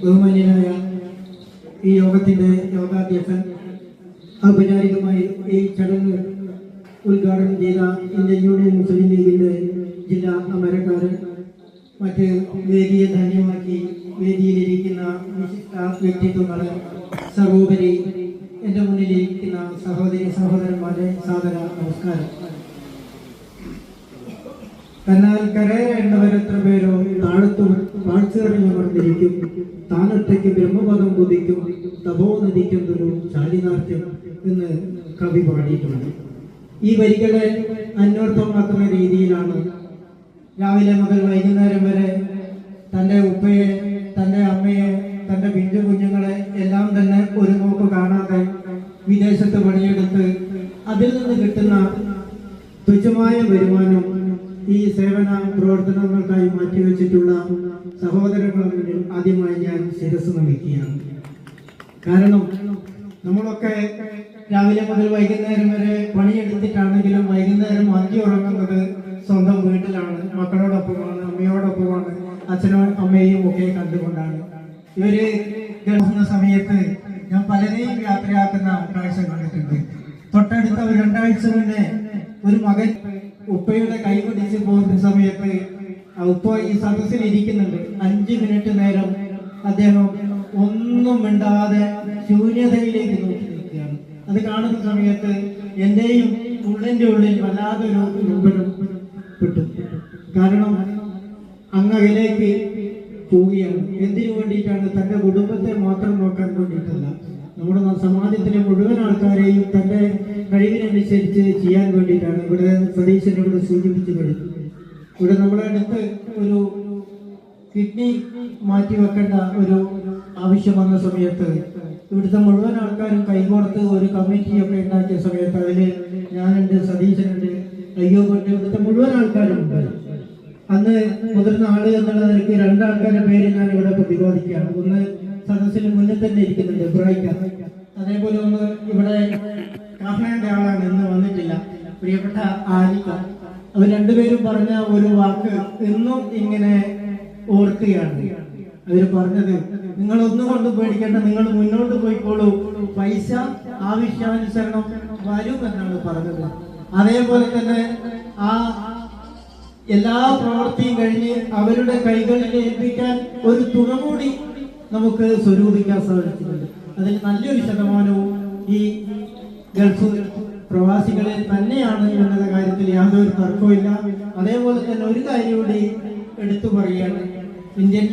ബഹുമാന്യനായ ഈ യോഗത്തിന്റെ യോഗാധ്യക്ഷൻ ഔപചാരികമായി ഈ ചടങ്ങ് ഉദ്ഘാടനം ചെയ്ത ഇന്ത്യൻ യൂണിയൻ മുസ്ലിം ലീഗിന്റെ ജില്ലാ അമരക്കാരൻ മറ്റ് വേദിയെ ധന്യമാക്കി വേദിയിലിരിക്കുന്ന വിശിഷ്ട വ്യക്തിത്വങ്ങൾ സർവോപരി എന്റെ മുന്നിലിരിക്കുന്ന സഹോദരി സഹോദരന്മാരെ സാദര നമസ്കാരം. എന്നാൽ കരയേണ്ടവരെത്ര പേരോ? താഴ്ചറിഞ്ഞമർന്നിരിക്കും താനൊറ്റയ്ക്ക് ബ്രഹ്മപദം കുതിക്കും തപോനദിക്കുന്നൊരു ചാലിനാർത്ഥ്യം എന്ന് കവി പാടിയിട്ടുണ്ട്. ഈ വരികളെ അന്വർത്ഥമാക്കുന്ന രീതിയിലാണ് രാവിലെ മുതൽ വൈകുന്നേരം വരെ തന്റെ ഉപ്പയെ തന്റെ അമ്മയെ തന്റെ പിഞ്ചു കുഞ്ഞുങ്ങളെ എല്ലാം തന്നെ ഒരു നോക്ക് കാണാതെ വിദേശത്ത് പണിയെടുത്ത് അതിൽ നിന്ന് കിട്ടുന്ന തുച്ഛമായ വരുമാനം ഈ സേവന പ്രവർത്തനങ്ങൾക്കായി മാറ്റിവെച്ചിട്ടുള്ള സഹോദരങ്ങളുടെ ആദ്യമായി ഞാൻ ശിരസ് നമിക്കുകയാണ് കാരണം നമ്മളൊക്കെ രാവിലെ മുതൽ വൈകുന്നേരം വരെ പണിയെടുത്തിട്ടാണെങ്കിലും വൈകുന്നേരം അഞ്ചി ഉറങ്ങുന്നത് സ്വന്തം വീട്ടിലാണ്. മക്കളോടൊപ്പമാണ് അമ്മയോടൊപ്പമാണ് അച്ഛനോ അമ്മയെയും ഒക്കെ കണ്ടുകൊണ്ടാണ്. ഇവർ ഗൾഫുന്ന സമയത്ത് ഞാൻ പലരെയും യാത്രയാക്കുന്ന കാഴ്ച കണ്ടിട്ടുണ്ട്. തൊട്ടടുത്ത ഒരു രണ്ടാഴ്ച മുന്നേ ഒരു മകൻ ഉപ്പയുടെ കൈ പിടിച്ച് പോകുന്ന സമയത്ത് ഉപ്പ ഈ സദസ്സിൽ ഇരിക്കുന്നുണ്ട്. അഞ്ച് മിനിറ്റ് നേരം അദ്ദേഹം ഒന്നും മിണ്ടാതെ ശൂന്യതയിലേക്ക് നോക്കി നിൽക്കുകയാണ്. അത് കാണുന്ന സമയത്ത് എന്റെയും ഉള്ളിന്റെ ഉള്ളിൽ വല്ലാതൊരു നൊമ്പരം പെട്ടു. കാരണം അതിലേക്ക് പോവുകയാണ്. എന്തിനു വേണ്ടിയിട്ടാണ് തന്റെ കുടുംബത്തെ മാത്രം നോക്കാൻ വേണ്ടിയിട്ടല്ല? നമ്മുടെ സമാജത്തിലെ മുഴുവൻ ആൾക്കാരെയും തന്റെ കഴിവിനനുസരിച്ച് ചെയ്യാൻ വേണ്ടിയിട്ടാണ് ഇവിടെ സതീശൻ ഇവിടെ സൂചിപ്പിച്ചു കഴിഞ്ഞു ഇവിടെ നമ്മുടെ അടുത്ത് ഒരു കിഡ്നി മാറ്റി വെക്കേണ്ട ഒരു ആവശ്യം വന്ന സമയത്ത് ഇവിടുത്തെ മുഴുവൻ ആൾക്കാരും കൈകോർത്ത് ഒരു കമ്മിറ്റിയൊക്കെ ഉണ്ടാക്കിയ സമയത്ത് അതിൽ ഞാനുണ്ട് സതീശനുണ്ട് അയ്യോണ്ട് ഇവിടുത്തെ മുഴുവൻ ആൾക്കാരും ഉണ്ട് അന്ന് മുതിർന്ന ആൾ എന്നുള്ള നിലയ്ക്ക് രണ്ടാൾക്കാരുടെ പേര് ഞാൻ ഇവിടെ പ്രതിപാദിക്കുകയാണ്. ഒന്ന് സദസ്സിന് മുന്നിൽ തന്നെ ഇരിക്കുന്നുണ്ട് ഇബ്രാഹിക്ക അതേപോലെ ഒന്ന് ഇവിടെ കാഫ്നാന്റെ ആളാണ് ഇന്ന് വന്നിട്ടില്ല. പ്രിയപ്പെട്ട ആലിക്ക അവർ രണ്ടുപേരും പറഞ്ഞ ഒരു വാക്ക് എന്നും ഇങ്ങനെ ഓർക്കുകയാണ്. അവർ പറഞ്ഞത് നിങ്ങൾ ഒന്നും കൊണ്ട് പേടിക്കേണ്ട നിങ്ങൾ മുന്നോട്ട് പോയിക്കോളൂ. പൈസ ആവശ്യാനുസരണം വരും എന്നാണ് പറഞ്ഞത്. അതേപോലെ തന്നെ ആ എല്ലാ പ്രവൃത്തിയും കഴിഞ്ഞ് അവരുടെ കൈകളിൽ ഏൽപ്പിക്കാൻ ഒരു തുക കൂടി നമുക്ക് സ്വരൂപിക്കാൻ സാധിച്ചിട്ടുണ്ട്. അതിന് നല്ലൊരു ശതമാനവും ഈ ഗൾഫ് പ്രവാസികളിൽ തന്നെയാണ് എന്നുള്ള കാര്യത്തിൽ യാതൊരു തർക്കവുമില്ല. അതേപോലെ തന്നെ ഒരു കാര്യം കൂടി എടുത്തു പറയുകയാണ് ഇന്ത്യൻ